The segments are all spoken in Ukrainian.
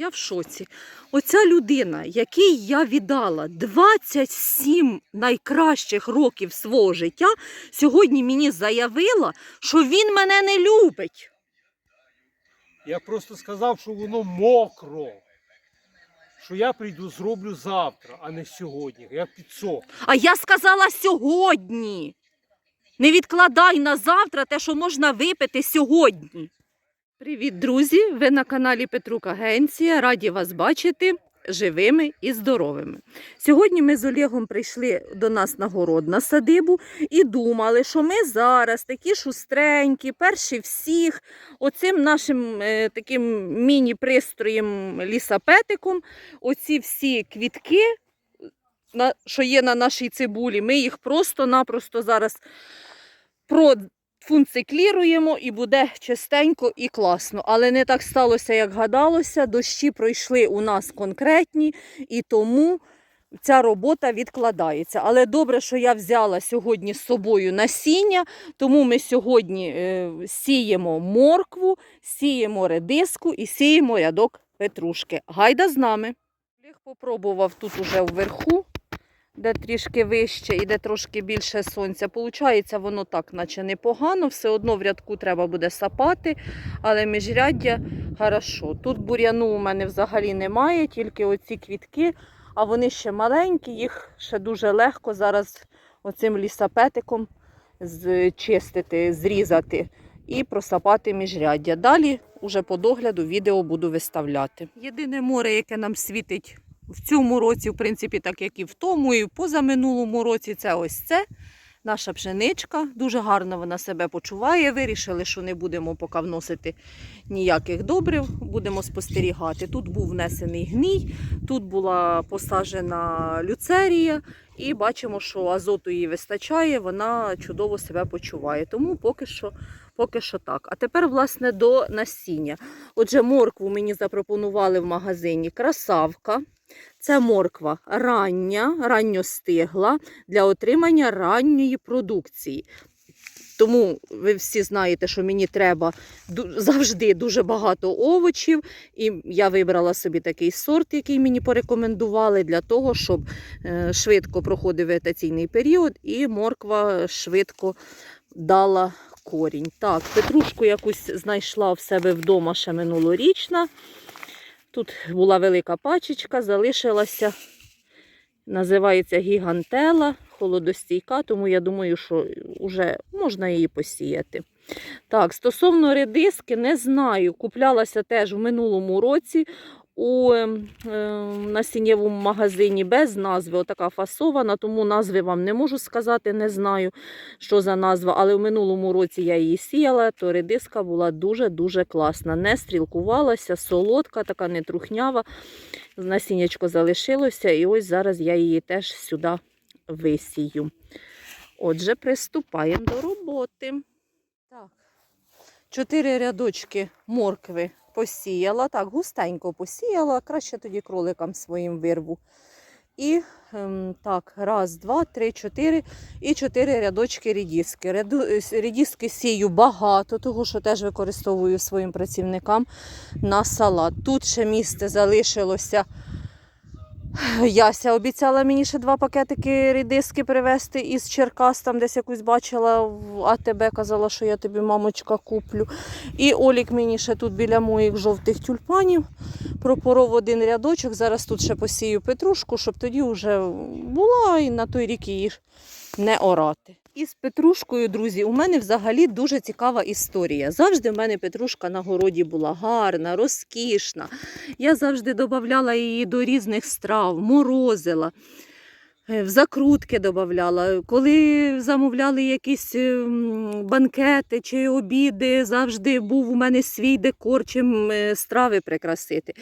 Я в шоці. Оця людина, якій я віддала 27 найкращих років свого життя, сьогодні мені заявила, що він мене не любить. Я просто сказав, що воно мокро. Що я прийду зроблю завтра, а не сьогодні. Я підсох. А я сказала сьогодні. Не відкладай на завтра те, що можна випити сьогодні. Привіт, друзі! Ви на каналі Петрук Агенція. Раді вас бачити живими і здоровими. Сьогодні ми з Олегом прийшли до нас на город на садибу і думали, що ми зараз такі шустренькі, перші всіх, оцим нашим е, таким міні-пристроєм лісапетиком, оці всі квітки на, що є на нашій цибулі, ми їх просто-напросто зараз профунцикліруємо і буде чистенько і класно. Але не так сталося, як гадалося. Дощі пройшли у нас конкретні, і тому ця робота відкладається. Але добре, що я взяла сьогодні з собою насіння, тому ми сьогодні е, сіємо моркву, сіємо редиску і сіємо рядок петрушки. Гайда з нами. Попробував тут уже вверху, де трішки вище і де трошки більше сонця. Получається, воно так, наче непогано. Все одно в рядку треба буде сапати, але міжряддя хорошо. Тут бур'яну у мене взагалі немає, тільки оці квітки, а вони ще маленькі, їх ще дуже легко зараз оцим лісапетиком зчистити, зрізати і просапати міжряддя. Далі уже по догляду відео буду виставляти. Єдине море, яке нам світить в цьому році, в принципі, так як і в тому, і в позаминулому році, це ось це. Наша пшеничка. Дуже гарно вона себе почуває. Вирішили, що не будемо поки вносити ніяких добрив, будемо спостерігати. Тут був внесений гній, тут була посаджена люцерія, і бачимо, що азоту їй вистачає, вона чудово себе почуває. Тому поки що, поки що так. А тепер, власне, до насіння. Отже, моркву мені запропонували в магазині красавка. Це морква рання, ранньостигла для отримання ранньої продукції. Тому ви всі знаєте, що мені треба завжди дуже багато овочів. І я вибрала собі такий сорт, який мені порекомендували, для того, щоб е, швидко проходив вегетаційний період і морква швидко дала корінь. Так, петрушку якусь знайшла в себе вдома ще минулорічна. Тут була велика пачечка, залишилася, називається гігантела, холодостійка, тому я думаю, що вже можна її посіяти. Так, стосовно редиски, не знаю. Куплялася теж в минулому році у е, насіннєвому магазині без назви. Отака фасована, тому назви вам не можу сказати, не знаю, що за назва. Але в минулому році я її сіяла, то редиска була дуже-дуже класна. Не стрілкувалася, солодка, така нетрухнява. Насіннячко залишилося, і ось зараз я її теж сюди висію. Отже, приступаємо до роботи. Так. Чотири рядочки моркви посіяла. Так, густенько посіяла, краще тоді кроликам своїм вирву. І ем, так, раз, два, три, чотири і чотири рядочки рідіски. Ряду, е, рідіски сію багато, того що теж використовую своїм працівникам на салат. Тут ще місце залишилося. Яся обіцяла мені ще два пакетики рідиски привезти із Черкас, там десь якусь бачила в АТБ, казала, що я тобі, мамочка, куплю. І Олік мені ще тут біля моїх жовтих тюльпанів пропоров один рядочок. Зараз тут ще посію петрушку, щоб тоді вже була і на той рік її не орати. І з петрушкою, друзі, у мене взагалі дуже цікава історія. Завжди в мене петрушка на городі була гарна, розкішна. Я завжди додавала її до різних страв, морозила. е, В закрутки додавала. Коли замовляли якісь ем, банкети чи обіди, завжди був у мене свій декор, чим е, страви прикрасити.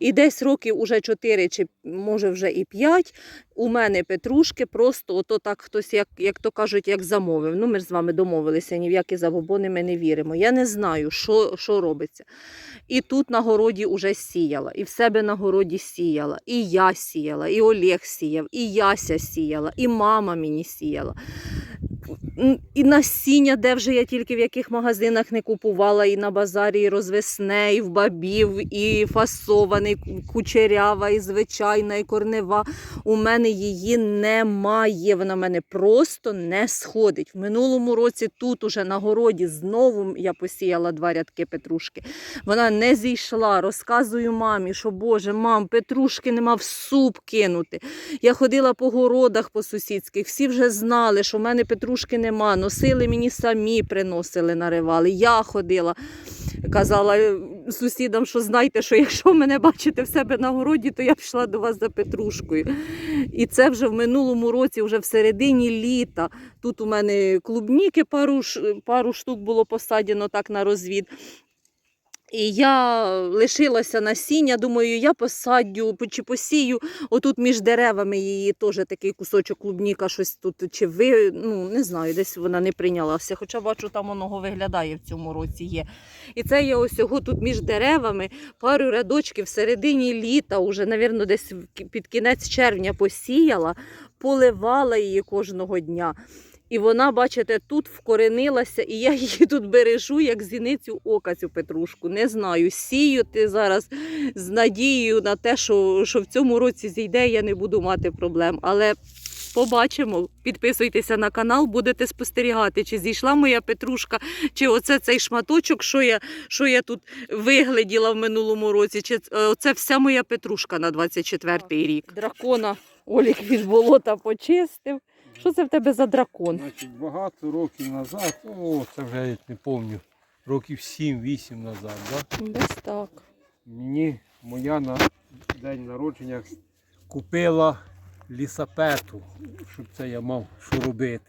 І десь років уже 4 чи може вже і 5 у мене петрушки просто ото так хтось, як, як то кажуть, як замовив. Ну, ми з вами домовилися, ні в які забобони ми не віримо. Я не знаю, що, що робиться. І тут на городі вже сіяла, і в себе на городі сіяла, і я сіяла, і Олег сіяв, і Яся сіяла, і мама мені сіяла. І насіння, де вже я тільки в яких магазинах не купувала, і на базарі, і розвесне, і в бабів, і фасований, кучерява, і звичайна, і корнева. У мене її немає. Вона в мене просто не сходить. В минулому році тут уже на городі знову я посіяла два рядки петрушки. Вона не зійшла. Розказую мамі, що Боже, мам, петрушки нема в суп кинути. Я ходила по городах по сусідських, всі вже знали, що в мене петрушки нема. Носили мені самі, приносили, наривали. Я ходила, казала е, сусідам, що знайте, що якщо мене бачите в себе на городі, то я пішла до вас за петрушкою. І це вже в минулому році, вже в середині літа. Тут у мене клубніки пару, пару штук було посаджено так на розвід. І я лишилася насіння, думаю, я посадю чи посію. Отут між деревами її теж такий кусочок клубніка, щось тут чи ви, ну не знаю, десь вона не прийнялася. Хоча бачу, там воно виглядає в цьому році є. І це я ось його тут між деревами, пару рядочків в середині літа, уже, навірно, десь під кінець червня посіяла, поливала її кожного дня. І вона, бачите, тут вкоренилася, і я її тут бережу, як зіницю ока, цю петрушку. Не знаю, сію ти зараз з надією на те, що, що в цьому році зійде, я не буду мати проблем. Але побачимо. Підписуйтеся на канал, будете спостерігати, чи зійшла моя петрушка, чи оце цей шматочок, що я, що я тут вигляділа в минулому році, чи оце вся моя петрушка на 24-й рік. Дракона Олік від болота почистив. Що це в тебе за дракон? Значить, багато років назад, о, це вже я не пам'ятаю, років 7-8 назад, да? Десь так. мені моя на день народження купила лісапету, щоб це я мав що робити.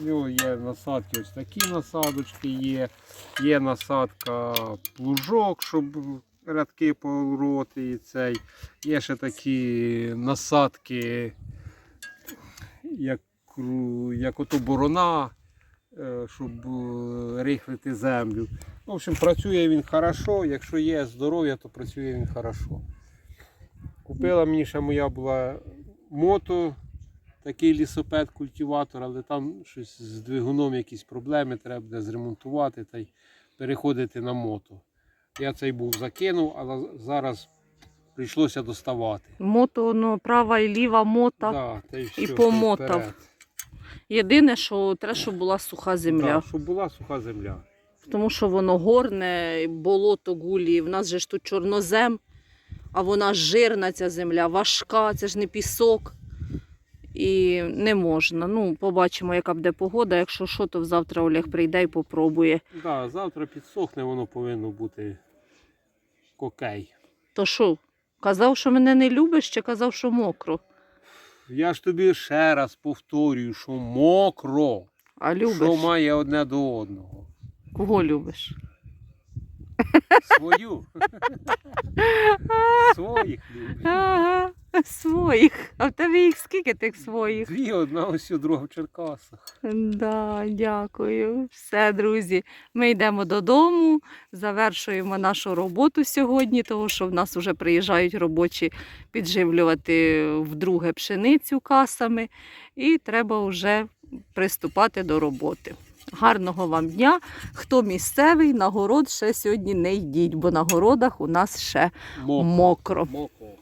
У нього є насадки, ось такі насадочки є, є насадка плужок, щоб рядки пороти і цей. Є ще такі насадки, як, як ото борона, е, щоб е, рихлити землю. В общем, працює він хорошо, якщо є здоров'я, то працює він хорошо. Купила мені ще моя була мото, такий лісопед, культиватор, але там щось з двигуном якісь проблеми, треба буде зремонтувати та й переходити на мото. Я цей був закинув, але зараз прийшлося доставати. Мото, ну, права і ліва мота. Да, та й І помотав. вперед. Єдине, що треба, щоб була суха земля. Да, щоб була суха земля. Тому що воно горне, болото гулі. В нас же ж тут чорнозем, а вона жирна ця земля, важка, це ж не пісок. І не можна. Ну, побачимо, яка буде погода. Якщо що, то завтра Олег прийде і попробує. Да, завтра підсохне, воно повинно бути кокей. То що, казав, що мене не любиш, чи казав, що мокро? Я ж тобі ще раз повторюю, що мокро, А любиш? що має одне до одного. Кого любиш? Свою. Своїх любиш. Ага, своїх. А в тебе їх скільки тих своїх? Дві, одна ось і друга в Черкасах. Да, дякую. Все, друзі. Ми йдемо додому, завершуємо нашу роботу сьогодні, тому що в нас вже приїжджають робочі підживлювати вдруге пшеницю касами, і треба вже приступати до роботи. Гарного вам дня. Хто місцевий, на город ще сьогодні не йдіть, бо на городах у нас ще мокро. Мокро.